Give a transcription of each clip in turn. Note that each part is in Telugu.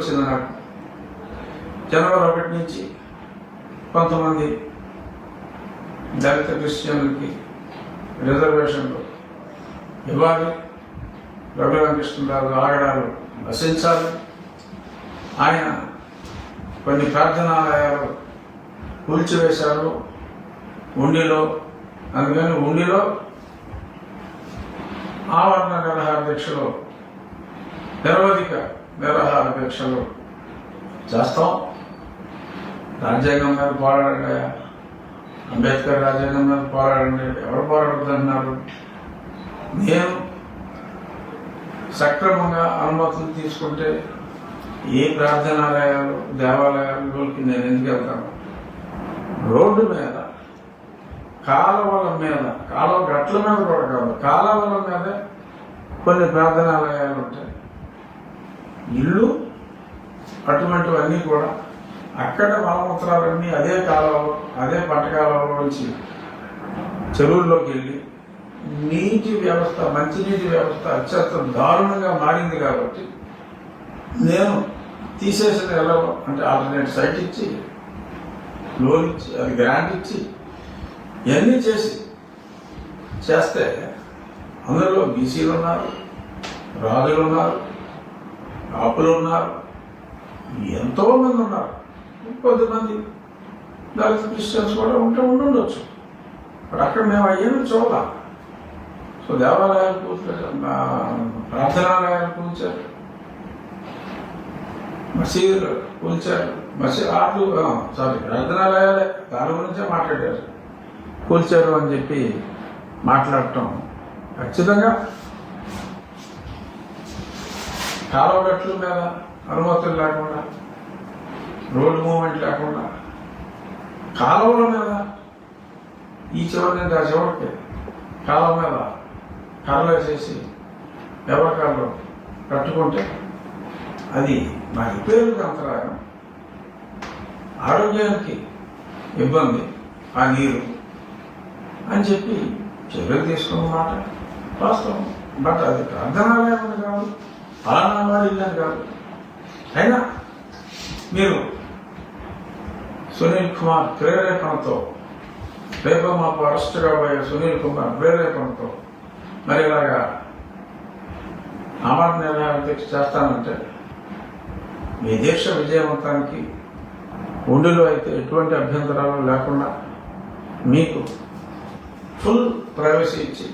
వచ్చింది నాకు జనవరి ఒకటి నుంచి కొంతమంది దళిత క్రిస్టియన్లకి రిజర్వేషన్లు ఇవ్వాలి. రఘురామకృష్ణరావు ఆగడాలు నశించాలి ఆయన కొన్ని ప్రార్థనాలయాలు కూల్చివేశారు. ఉండిలో అందుకని ఉండిలో ఆవరణ నిరహార దీక్షలు నిరవధిక నిరహార దీక్షలు చేస్తాం. రాజ్యాంగం మీద పోరాడండి అంబేద్కర్ రాజ్యాంగం మీద పోరాడండి. ఎవరు పోరాడుతున్నారు నేను సక్రమంగా అనుమతులు తీసుకుంటే ఏ ప్రార్థనాలయాలు దేవాలయాలకి నేను ఎందుకు వెళ్తాను? రోడ్డు మీద కాలువల మీద కాలువ గట్ల మీద కూడా కాదు కాలువల మీద కొన్ని ప్రార్థనాలయాలు ఉంటాయి. ఇల్లు అటువంటివన్నీ కూడా అక్కడ మలమూత్రాలన్నీ అదే కాలంలో అదే పంటకాలంలో నుంచి చెరువుల్లోకి వెళ్ళి నీటి వ్యవస్థ మంచినీటి వ్యవస్థ అత్యంత దారుణంగా మారింది కాబట్టి నేను తీసేసిన ఎలా అంటే ఆల్టర్నేట్ సైట్ ఇచ్చి లోన్ ఇచ్చి అది గ్రాంట్ ఇచ్చి ఇవన్నీ చేసి చేస్తే అందులో బీసీలు ఉన్నారు రాజులు ఉన్నారు కాపులు ఉన్నారు. ఎంతో మంది ఉన్నారు కొద్దిమంది దళిత క్రిస్టియన్స్ కూడా ఉంటే ఉండుండొచ్చు. బట్ అక్కడ మేము అయ్యేది చూడాల. సో దేవాలయాలు కూర్చారు ప్రార్థనాలయాలు కూల్చారు. మసీదులు కూల్చారు. మసీ ఆటలు సారీ ప్రార్థనాలయాలే. దాని గురించే మాట్లాడారు. కూల్చారు అని చెప్పి మాట్లాడటం ఖచ్చితంగా కాలువగట్ల మీద అనుమతులు లేకుండా రోడ్డు మూవ్మెంట్ లేకుండా. కాలువల మీద ఈ చివరి నుంచి ఆ చివరికి కాలువ మీద కర్రలు వేసేసి ఎవరికాళ్ళు కట్టుకుంటే అది మా రిపేరుకి అంతరాయం ఆరోగ్యానికి ఇబ్బంది ఆ నీరు అని చెప్పి చర్యలు తీసుకున్న మాట. వాస్తవం. బట్ అది ప్రార్థనాలయం కాదు. ఫలానా వాడి ఇల్లు కాదు. అయినా మీరు సునీల్ కుమార్ ప్రేరేపణతో రేపు మాకు అరెస్ట్ కాబోయే సునీల్ కుమార్ ప్రేరేపణతో మరి ఇలాగా అమర్ నిర్ణయం చేస్తానంటే మీ దీక్ష విజయవంతానికి ఒండిలో అయితే ఎటువంటి అభ్యంతరాలు లేకుండా మీకు ఫుల్ ప్రైవసీ ఇచ్చి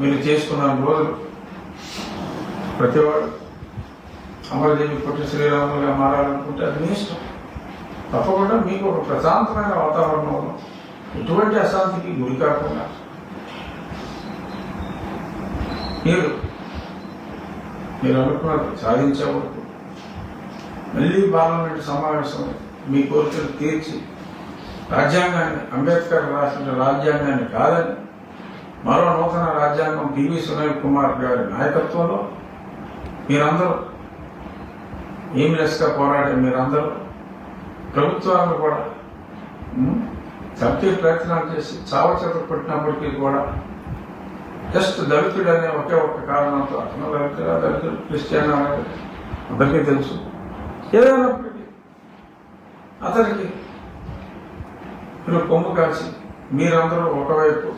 మీరు చేసుకున్న రోజులు ప్రతివాడు అమరదేవి పుట్టి శ్రీరాములుగా మారాలనుకుంటే అది మీ ఇష్టం. తప్పకుండా మీకు ఒక ప్రశాంతమైన వాతావరణంలో ఎటువంటి అశాంతికి గురి కాకుండా. మీరు మీరు అనుకున్నారు సాధించే వరకు మళ్ళీ పార్లమెంట్ సమావేశం మీ కోరికలు తీర్చి రాజ్యాంగాన్ని అంబేద్కర్ రాసిన రాజ్యాంగాన్ని కాదని మరో నూతన రాజ్యాంగం పివి సునీల్ కుమార్ గారి నాయకత్వంలో మీరందరూ ఎయిమ్లెస్గా పోరాడే మీరందరూ? ప్రభుత్వాలను కూడా ఉమ్, చంపే ప్రయత్నాలు చేసి చావ పుట్టినప్పటికీ పెట్టినప్పటికీ కూడా జస్ట్ దళితుడు అనే ఒకే ఒక కారణంతో అతను దళితుడా దళితుడు క్రిస్టియన్ అనేది అందరికీ తెలుసు. ఏదైనప్పటికీ అతనికి మీరు కొమ్ము కాసి మీరందరూ ఒకవైపు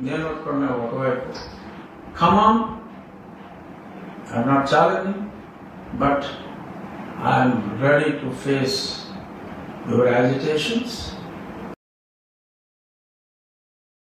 నేను కొన్ని ఒకవైపు. Khammam I'm not challenging, but I'm ready to face your agitations.